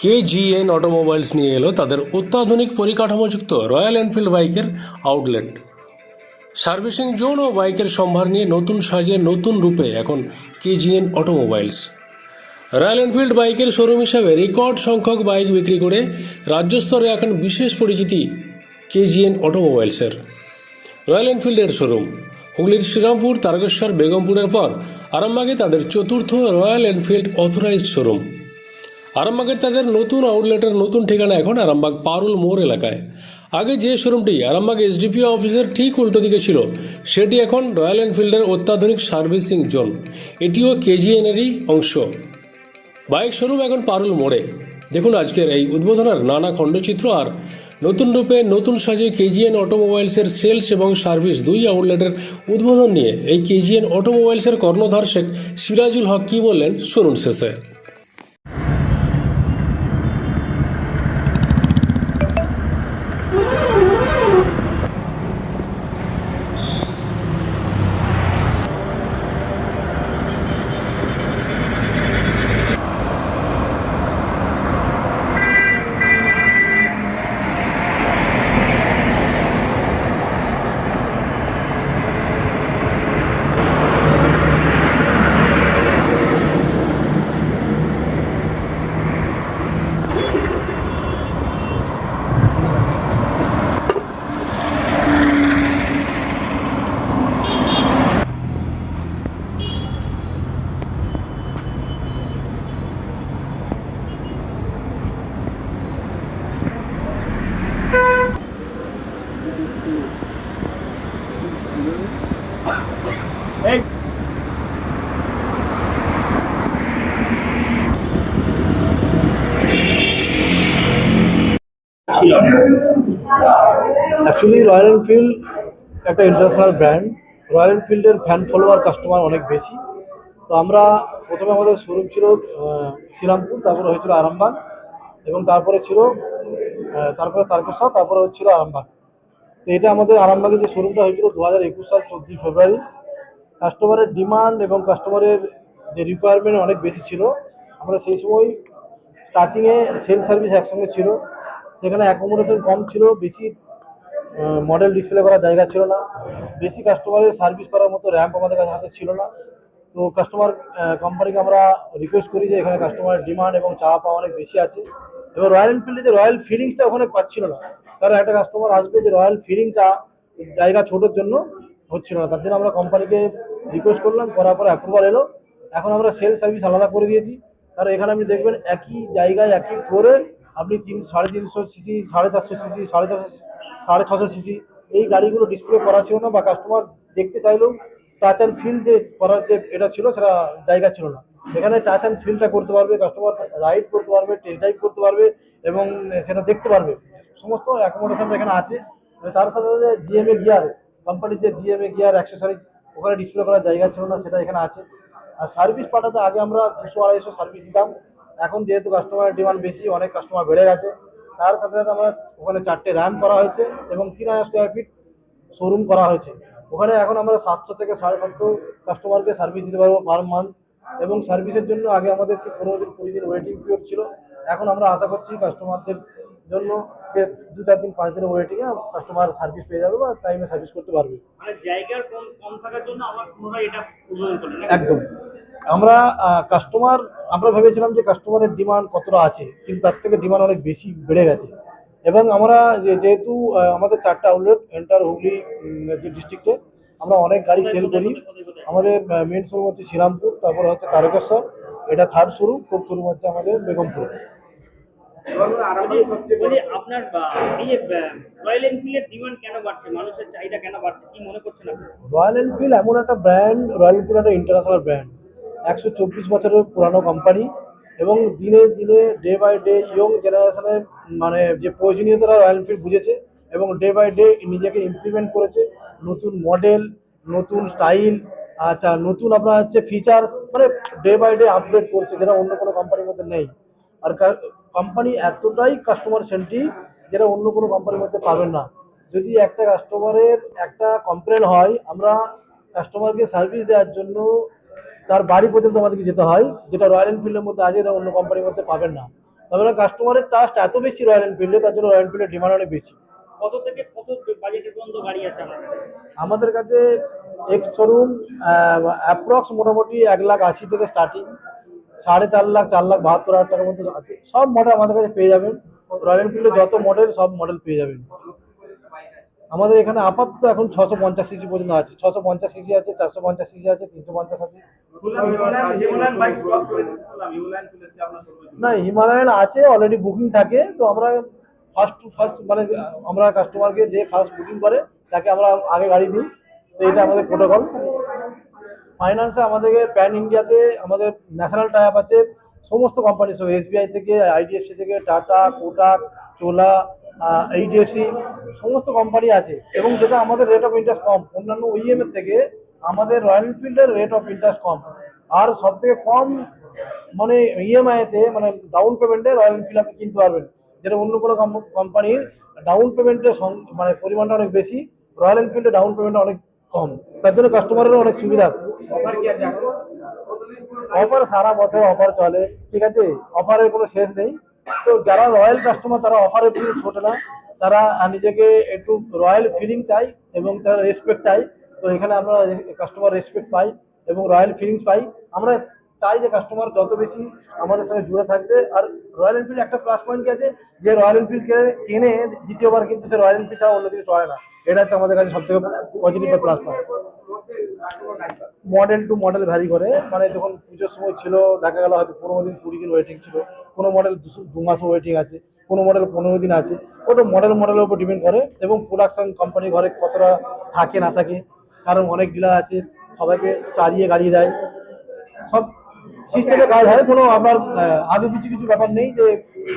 KGN automobiles নিয়ে এলো তাদের অত্যাধুনিক পরিকাঠামোযুক্ত রয়্যাল এনফিল্ড বাইকের আউটলেট। সার্ভিসিং জোন ও বাইকের সম্ভার নিয়ে নতুন সাজে নতুন রূপে এখন কেজিএন অটোমোবাইলস। রয়্যাল এনফিল্ড বাইকের শোরুম হিসাবে রেকর্ড সংখ্যক বাইক বিক্রি করে রাজ্য স্তরে এখন বিশেষ পরিচিতি কেজিএন অটোমোবাইলসের। রয়্যাল এনফিল্ডের শোরুম, হুগলির শ্রীরামপুর, তারকেশ্বর, বেগমপুরের পর আরামবাগে তাদের চতুর্থ রয়্যাল এনফিল্ড অথরাইজড শোরুম। আরামবাগের তাদের নতুন আউটলেটের নতুন ঠিকানা এখন আরামবাগ পারুল মোড় এলাকায়। আগে যে শোরুমটি আরামবাগ এসডিপিও অফিসের ঠিক উল্টো দিকে ছিল, সেটি এখন রয়্যাল এনফিল্ডের অত্যাধুনিক সার্ভিসিং জোন। এটিও কেজিএনেরই অংশ। বাইক শোরুম এখন পারুল মোড়ে। দেখুন আজকের এই উদ্বোধনের নানা খণ্ডচিত্র আর নতুন রূপে নতুন সাজে কেজিএন অটোমোবাইলসের সেলস এবং সার্ভিস দুই আউটলেটের উদ্বোধন নিয়ে এই কেজিএন অটোমোবাইলসের কর্ণধার শেখ সিরাজুল হক কী বললেন, শুনুন শেষে। ছিল। অ্যাকচুয়ালি রয়্যাল এনফিল্ড একটা ইন্টারন্যাশনাল ব্র্যান্ড রয়্যাল এনফিল্ডের ফ্যান ফলোয়ার কাস্টমার অনেক বেশি। তো আমরা প্রথমে আমাদের শোরুম ছিল শ্রীরামপুর, তারপরে হয়েছিল আরামবাগ, এবং তারপরে ছিল তারপরে তারকেশ্বর তারপরে হচ্ছিল আরামবাগ। তো এটা আমাদের আরামবাগে যে শোরুমটা হয়েছিল, দু হাজার একুশ সাল, চোদ্দোই ফেব্রুয়ারি। কাস্টমারের ডিমান্ড এবং কাস্টমারের যে রিকোয়ারমেন্ট অনেক বেশি ছিল। আমরা সেই সময় স্টার্টিংয়ে সেল সার্ভিস একসঙ্গে ছিল। সেখানে অ্যাকোমোডেশন কম ছিল, বেশি মডেল ডিসপ্লে করার জায়গা ছিল না। বেশি কাস্টমারের সার্ভিস করার মতো র্যাম্প আমাদের কাছে হাতে ছিল না। তো কাস্টমার কোম্পানিকে আমরা রিকোয়েস্ট করি যে এখানে কাস্টমারের ডিমান্ড এবং চাওয়া পাওয়া অনেক বেশি আছে। এবার রয়্যাল এনফিল্ডে যে রয়্যাল ফিলিংসটা ওখানে পাচ্ছিল না। কারণ একটা কাস্টমার আসবে যে রয়্যাল ফিলিংটা জায়গা ছোটোর জন্য হচ্ছিল না। তার জন্য আমরা কোম্পানিকে রিকোয়েস্ট করলাম, করার পরে অ্যাপ্রুভাল এলো। এখন আমরা সেল সার্ভিস আলাদা করে দিয়েছি। কারণ এখানে আপনি দেখবেন একই জায়গায়, একই ফ্লোরে আপনি তিন, সাড়ে তিনশো সিসি, সাড়ে চারশো সিসি, সাড়ে চারশো সাড়ে ছশো সিসি, এই গাড়িগুলো ডিসপ্লে করা ছিল না বা কাস্টমার দেখতে চাইলেও টাচ অ্যান্ড ফিল যে করার যে এটা ছিল সেটা জায়গা ছিল না। এখানে টাচ অ্যান্ড ফিলটা করতে পারবে কাস্টমার রাইড করতে পারবে টেস্ট ড্রাইভ করতে পারবে এবং সেটা দেখতে পারবে। সমস্ত অ্যাকোমোডেশন এখানে আছে। তার সাথে সাথে জিএমএ গিয়ার কোম্পানির যে জিএমএ গিয়ার অ্যাক্সেসরিজ ওখানে ডিসপ্লে করার জায়গা ছিল না, সেটা এখানে আছে। আর সার্ভিস পাঠাতে আগে আমরা দুশো আড়াইশো সার্ভিস দিতাম। এখন যেহেতু কাস্টমারের ডিমান্ড বেশি অনেক কাস্টমার বেড়ে গেছে তার সাথে সাথে আমরা ওখানে চারটে র্যাম করা হয়েছে এবং তিন হাজার স্কোয়ার ফিট শোরুম করা হয়েছে। ওখানে এখন আমরা সাতশো থেকে সাড়ে সাতশো কাস্টমারকে সার্ভিস দিতে পারব পার মান্থ এবং সার্ভিসের জন্য আগে আমাদের পনেরো দিন কুড়ি দিন ওয়েটিং পিরিয়ড ছিল। এখন আমরা আশা করছি কাস্টমারদের জন্য দু চার দিন পাঁচ দিনের ওয়েটিংয়ে কাস্টমার সার্ভিস পেয়ে যাবে বা টাইমে সার্ভিস করতে পারবে। মানে জায়গার কম কম থাকার জন্য আমার পুনরায় এটা উদ্বোধন করলেন নাকি? একদম। আমরা কাস্টমার আমরা ভেবেছিলাম যে কাস্টমারের ডিমান্ড কতটা আছে কিন্তু তার থেকে ডিমান্ড অনেক বেশি বেড়ে গেছে। এবং আমরা যেহেতু আমাদের চারটা আউটলেট এন্টার হুগলি যে ডিস্ট্রিক্টে আমরা অনেক গাড়ি সেল করি। আমাদের মেন শোরুম হচ্ছে শ্রীরামপুর তারপরে হচ্ছে তারকেশ্বর এটা থার্ড শোরুম ফোর্থ শোরুম হচ্ছে আমাদের বেগমপুর। আপনার এই রয়্যাল এনফিল্ডের ডিমান্ড কেন বাড়ছে? মানুষের চাহিদা কেন বাড়ছে? কি মনে করছেন আপনি? রয়্যাল এনফিল্ড এমন একটা ব্র্যান্ড রয়্যাল এনফিল্ড একটা ইন্টারন্যাশনাল ব্র্যান্ড একশো চব্বিশ বছরের পুরানো কোম্পানি এবং দিনে দিনে ডে বাই ডে ইয়ং জেনারেশনের মানে যে প্রয়োজনীয়তা রয়্যাল এনফিল্ড বুঝেছে এবং ডে বাই ডে নিজেকে ইমপ্লিমেন্ট করেছে। নতুন মডেল নতুন স্টাইল আচ্ছা নতুন আপনার হচ্ছে ফিচার্স মানে ডে বাই ডে আপডেট করছে যেটা অন্য কোনো কোম্পানির মধ্যে নেই। আর কোম্পানি এতটাই কাস্টমার সেন্ট্রিক যেটা অন্য কোনো কোম্পানির মধ্যে পাবেন না। যদি একটা কাস্টমারের একটা কমপ্লেন হয়, আমরা কাস্টমারকে সার্ভিস দেওয়ার জন্য তার বাড়ি পর্যন্ত আমাদেরকে যেতে হয় যেটা রয়্যাল এনফিল্ডের মধ্যে আছে এটা অন্য কোম্পানির মধ্যে পাবেন না। তবে কাস্টমারের টাস্ট এত বেশি রয়্যাল এনফিল্ডে তার জন্য রয়্যাল এনফিল্ডের ডিমান্ড অনেক বেশি। কত থেকে কত বাজেটের পর্যন্ত গাড়ি আছে আমাদের কাছে এক্স শোরুম অ্যাপ্রক্স মোটামুটি এক লাখ আশি থেকে স্টার্টিং সাড়ে চার লাখ চার লাখ বাহাত্তর হাজার টাকার মধ্যে আছে। সব মডেল আমাদের কাছে পেয়ে যাবেন। রয়্যাল এনফিল্ডের যত মডেল সব মডেল পেয়ে যাবেন। আমাদের এখানে আপাতত এখন ছশো পঞ্চাশ সিসি পর্যন্ত আছে। ছশো পঞ্চাশ সিসি আছে চারশো পঞ্চাশ সিসি আছে তিনশো পঞ্চাশ আছে। না হিমালয়ান আছে অলরেডি বুকিং থাকে। তো আমরা ফার্স্ট টু ফার্স্ট মানে আমরা কাস্টমারকে যে ফার্স্ট বুকিং করে তাকে আমরা আগে গাড়ি দিই। তো এটা আমাদের প্রোটোকল ফাইন্যান্সে আমাদের প্যান ইন্ডিয়াতে আমাদের ন্যাশনাল টাইপ আছে। সমস্ত কোম্পানি সব এসবিআই থেকে আইডিএফসি থেকে টাটা কোটাক চোলা এইচডিএফসি সমস্ত কোম্পানি আছে। এবং যেটা আমাদের রেট অফ ইন্টারেস্ট কম অন্যান্য ওইএম এর থেকে আমাদের রয়্যাল এনফিল্ডের রেট অফ ইন্টারেস্ট কম। আর সব থেকে কম মানে ইএমআইতে মানে ডাউন পেমেন্টে রয়্যাল এনফিল্ড আপনি কিনতে পারবেন। যেটা অন্য কোনো কোম্পানির ডাউন পেমেন্টের মানে পরিমাণটা অনেক বেশি রয়্যাল এনফিল্ডের ডাউন পেমেন্টটা অনেক কম। তার জন্য কাস্টমারেরও অনেক সুবিধা। অফার সারা বছর অফার চলে। ঠিক আছে? অফারের কোনো শেষ নেই। তো যারা রয়্যাল কাস্টমার, তারা অফারের ফিল ছোটে না। তারা নিজেকে একটু রয়্যাল ফিলিং চাই এবং তারা রেসপেক্ট চাই। তো এখানে আমরা কাস্টমার রেসপেক্ট পাই এবং রয়্যাল ফিলিংস পাই। আমরা চাই যে কাস্টমার যত বেশি আমাদের সঙ্গে জুড়ে থাকবে। আর রয়্যাল এনফিল্ড একটা প্লাস পয়েন্ট আছে? যে রয়্যাল এনফিল্ডকে কিনে দ্বিতীয়বার কিন্তু সে রয়্যাল এনফিল্ড ছাড়া অন্য কিছু চলে না। এটা হচ্ছে আমাদের কাছে সব থেকে positive plus point model to model vary করে। মানে যখন পুজোর সময় ছিল, দেখা গেল হয়তো পনেরো দিন, কুড়ি দিন ওয়েটিং ছিল। কোনো মডেল দু মাসও ওয়েটিং আছে, কোনো মডেল পনেরো দিন আছে। ওটা মডেল মডেলের উপর ডিপেন্ড করে এবং প্রোডাকশন কোম্পানি ঘরে কতটা থাকে, না থাকে। কারণ অনেক ডিলার আছে, সবাইকে চালিয়ে গাড়িয়ে দেয়। সব সিস্টেমে কাজ হয়, কোনো আপনার আগে কিছু কিছু ব্যাপার নেই যে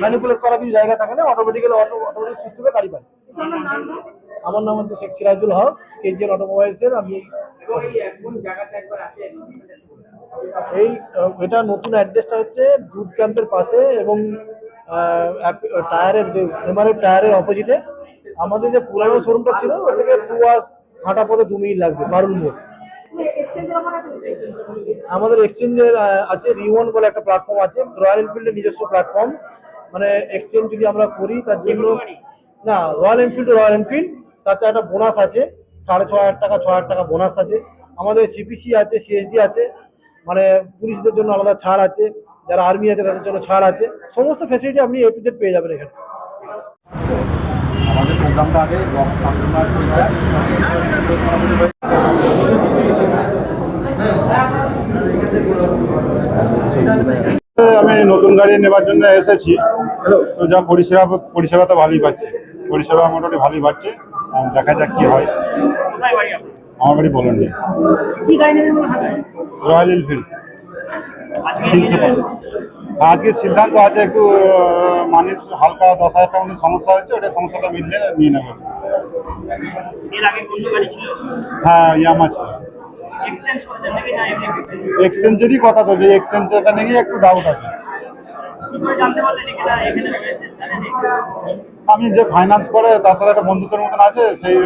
ম্যানিপুলেট করা কিছু জায়গা থাকে না অটোমেটিক্যালি অটো অটোমেটিক সিস্টেমে গাড়ি পায়। আমার নাম হচ্ছে শেখ সিরাজুল হক কেজিএন অটোমোবাইলসের আমি এই এটা নতুন অ্যাড্রেসটা হচ্ছে বুথ ক্যাম্পের পাশে এবং টায়ারের যে এমআরএফ টায়ারের অপোজিটে আমাদের যে পুরানো শোরুমটা ছিল ওর থেকে টু আওয়ার্স হাঁটা পথে দু মিনিট লাগবে বারুল মোড় আমাদের এক্সচেঞ্জের আছে রিওয়ান বলে একটা প্ল্যাটফর্ম আছে রয়্যাল এনফিল্ডের নিজস্ব প্ল্যাটফর্ম মানে এক্সচেঞ্জ যদি আমরা করি তার জন্য না রয়্যাল এনফিল্ড রয়্যাল এনফিল্ড তাতে একটা বোনাস আছে সাড়ে ছ হাজার টাকা ছ হাজার টাকা বোনাস আছে। আমাদের সিপিসি আছে সিএসডি আছে মানে পুলিশদের জন্য আলাদা ছাড় আছে যারা আর্মি আছে তাদের জন্য ছাড় আছে সমস্ত ফ্যাসিলিটি আপনি এ টু জেড পেয়ে যাবেন এখানে। আমাদের প্রোগ্রামটা আগে আমি নতুন গাড়ি নেবার জন্য এসেছি। তো যা পরিষেবা পরিষেবা তো ভালোই পাচ্ছি। পরিষেবা মোটামুটি ভালোই পাচ্ছে। দেখা যাক কি হয়। আমার বাড়ি বলেন কি গাড়ি? রয়্যাল এনফিল্ড তিনশো আজকে সিদ্ধান্ত আছে একটু মানে হালকা দশ হাজার টাকার মধ্যে সমস্যা হচ্ছে ওটা সমস্যাটা মিটলে নিয়ে ছিল? হ্যাঁ ইয়ামা ছিল। এক্সচেঞ্জেরই কথা তো যে এক্সচেঞ্জটা নিয়ে একটু ডাউট আছে। আমি যে ফাইন্যান্স করে তার সাথে একটা বন্ধুত্বের মতন আছে সেই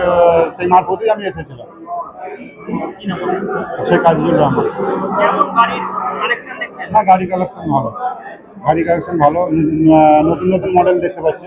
সেই মারফতেই আমি এসেছিলাম। শেখ আজিজুর রহমান। না গাড়ি কালেকশন ভালো। গাড়ি কালেকশন ভালো নতুন নতুন মডেল দেখতে পাচ্ছি।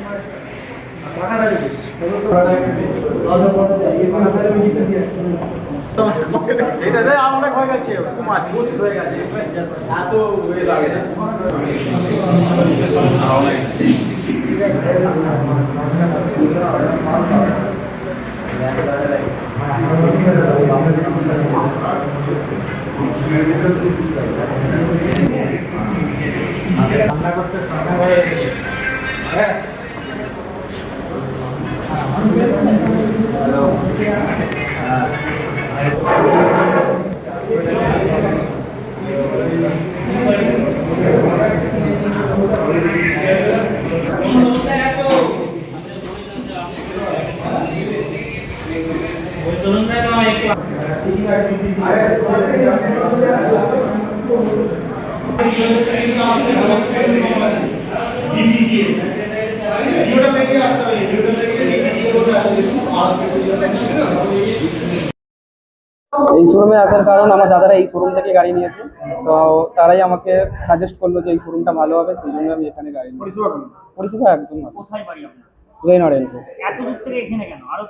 হ্যাঁ। আমরা হয়ে গেছে হয়ে গেছে এত হয়ে লাগে না এই শোরুমে আসার কারণ আমার দাদারা এই শোরুম থেকে গাড়ি নিয়েছে। তো তারাই আমাকে সাজেস্ট করল যে এই শোরুমটা ভালো হবে সেই জন্য আমি এখানে গাড়ি নিই পরিষেবা একদম ভালো। কোথায় বাড়ি আপনার? উদয়নারায়ণপুর এত দূর থেকে এখানে কেন? আরও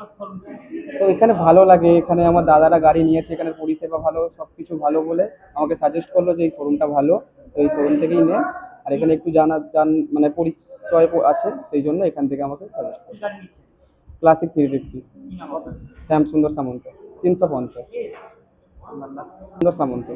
তো এখানে ভালো লাগে এখানে আমার দাদারা গাড়ি নিয়েছে এখানে পরিষেবা ভালো সব কিছু ভালো বলে আমাকে সাজেস্ট করল যে এই শোরুমটা ভালো। তো এই শোরুম থেকেই নে। আর এখানে একটু জানা জান মানে পরিচয় আছে সেই জন্য এখান থেকে আমাকে সাজেস্ট করল। ক্লাসিক থ্রি ফিফটি কি নাম আপনার? শ্যাম সুন্দর সামন্ত। তিনশো পঞ্চাশ। সুন্দর সামন্ত